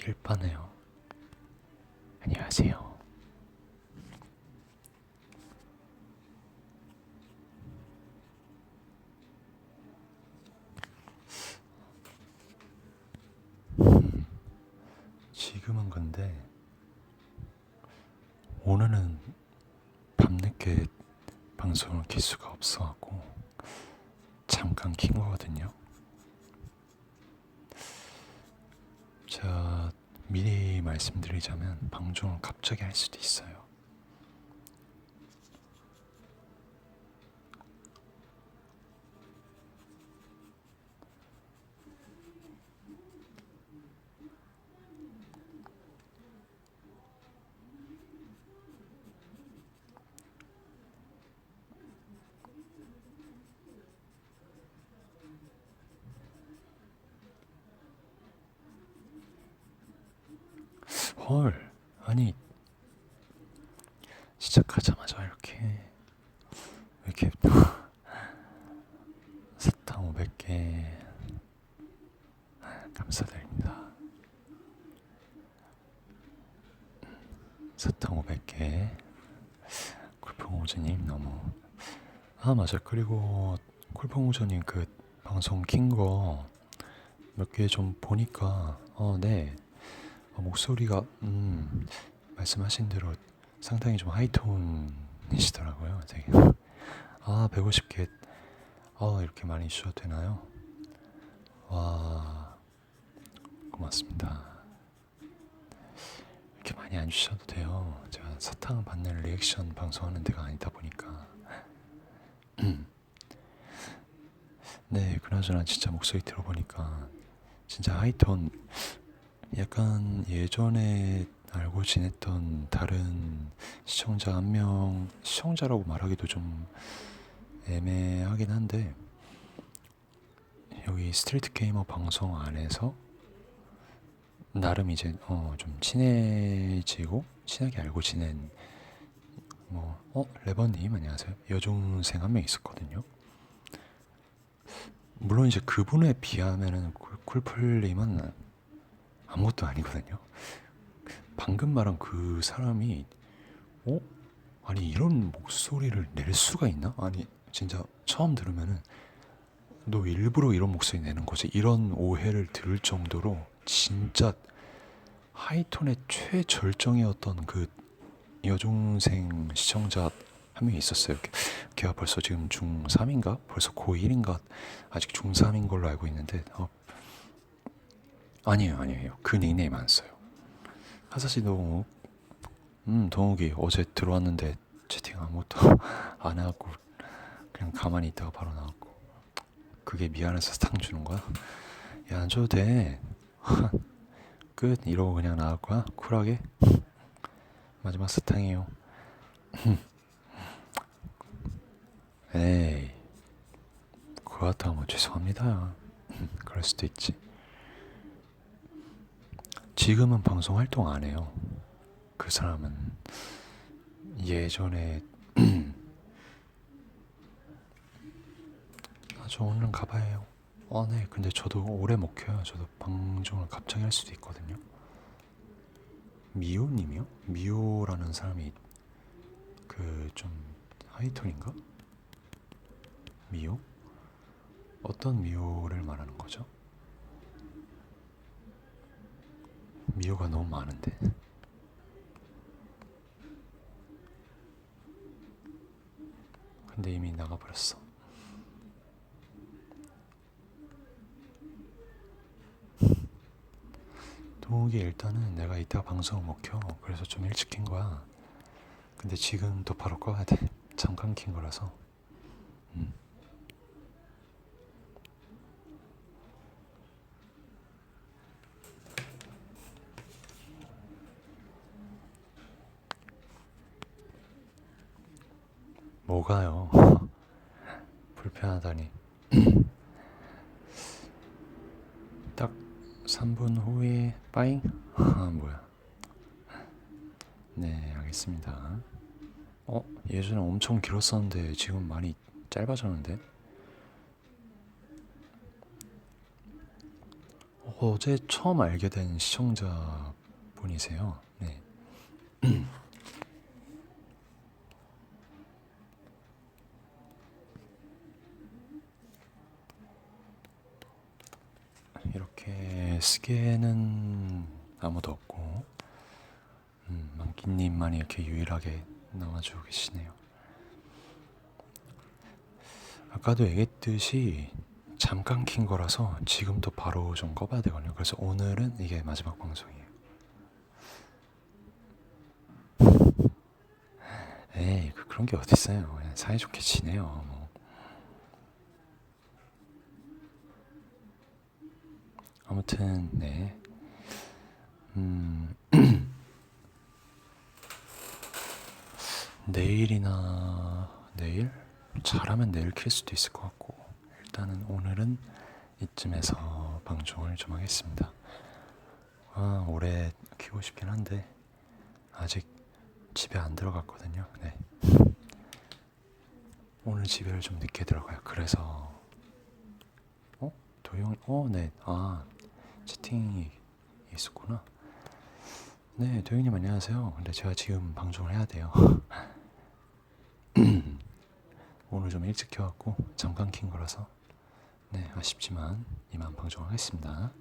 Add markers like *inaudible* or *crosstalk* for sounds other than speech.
칠판에요. 안녕하세요. 지금은 근데 오늘은 밤늦게 방송을 킬 수가 없어갖고 잠깐 킨 거거든요. 자, 미리 말씀드리자면 방송을 갑자기 할 수도 있어요. 헐, 아니 시작하자마자 이렇게 이렇게 *laughs* 사탕 500개 감사드립니다. 사탕 500개 쿨풍우즈님 너무. 아 맞아. 그리고 쿨풍우즈님 그 방송 킨 거 몇 개 좀 보니까 어네 어, 목소리가 음, 말씀하신 대로 상당히 좀 하이톤이시더라고요. 되게 아 150개 아 이렇게 많이 주셔도 되나요? 와 고맙습니다. 이렇게 많이 안 주셔도 돼요. 제가 사탕 받는 리액션 방송하는 데가 아니다 보니까 *clears throat* 네 그나저나 진짜 목소리 들어보니까 진짜 하이톤 약간 예전에 알고 지냈던 다른 시청자 한 명, 시청자라고 말하기도 좀 애매하긴 한데, 여기 스트리트 게이머 방송 안에서 나름 이제 어, 좀 친해지고, 친하게 알고 지낸, 뭐, 어, 레버님 안녕하세요. 여중생 한 명 있었거든요. 물론 이제 그분에 비하면은 쿨- 쿨플님은 아무것도 아니거든요. 방금 말한 그 사람이 어? 아니 이런 목소리를 낼 수가 있나? 아니 진짜 처음 들으면은 너 일부러 이런 목소리 내는 거지? 이런 오해를 들을 정도로 진짜 하이톤의 최절정이었던 그 여중생 시청자 한 명이 있었어요. 걔- 걔가 벌써 지금 중3인가? 벌써 고1인가? 아직 중3인 걸로 알고 있는데 어, 아니에요, 아니에요. 그 닉네임 안 써요. 하사시 동욱. 음, 동욱이 어제 들어왔는데 채팅 아무것도 *laughs* 안 해갖고 그냥 가만히 있다가 바로 나왔고. 그게 미안해서 사탕 주는 거야? 야, 안 줘도 돼. *laughs* 끝. 이러고 그냥 나갈 거야? 쿨하게? *laughs* 마지막 사탕이에요. 에이. 그렇다면 죄송합니다. 그럴 수도 있지. 지금은 방송 활동 안 해요. 그 사람은 예전에 *clears throat* 아, 저 오늘 가봐야 해요. 아, 네. 근데 저도 오래 못 켜요. 저도 방송을 갑자기 할 수도 있거든요. 미호님이요? 미호라는 사람이 그 좀 하이톤인가? 미호? 어떤 미호를 말하는 거죠? 미호가 너무 많은데. 근데 이미 나가버렸어. 동욱이 일단은 내가 이따 방송을 못 켜. 그래서 좀 일찍 킨 거야. 근데 지금 또 바로 꺼야 돼. 잠깐 킨 거라서. 음. 뭐가요? *laughs* 불편하다니. *clears throat* 딱 3분 후에 빠잉? *laughs* 아, 뭐야. 네, 알겠습니다. 어, 예전에 엄청 길었었는데 지금 많이 짧아졌는데? 어제 처음 알게 된 시청자 분이세요. 네. *clears throat* 이렇게 쓰기에는 아무도 없고 음, 만기님만 이렇게 유일하게 남아주고 계시네요. 아까도 얘기했듯이 잠깐 킨 거라서 지금도 바로 좀 꺼봐야 되거든요. 그래서 오늘은 이게 마지막 방송이에요. 에이, 그- 그런 게 어딨어요. 그냥 사이좋게 지내요. 뭐. 아무튼, 네. 음, *clears throat* 내일이나 내일? 잘하면 내일 킬 수도 있을 것 같고 일단은 오늘은 이쯤에서 방송을 좀 하겠습니다. 아, 올해 키고 싶긴 한데 아직 집에 안 들어갔거든요. 네. 오늘 집에를 좀 늦게 들어가요. 그래서 어? 도영 어, 네. 아, 채팅이 있었구나. 네, 도영님 안녕하세요. 근데 제가 지금 방송을 해야 돼요. *clears throat* 오늘 좀 일찍 켜갖고 잠깐 킨 거라서 네 아쉽지만 이만 방송하겠습니다.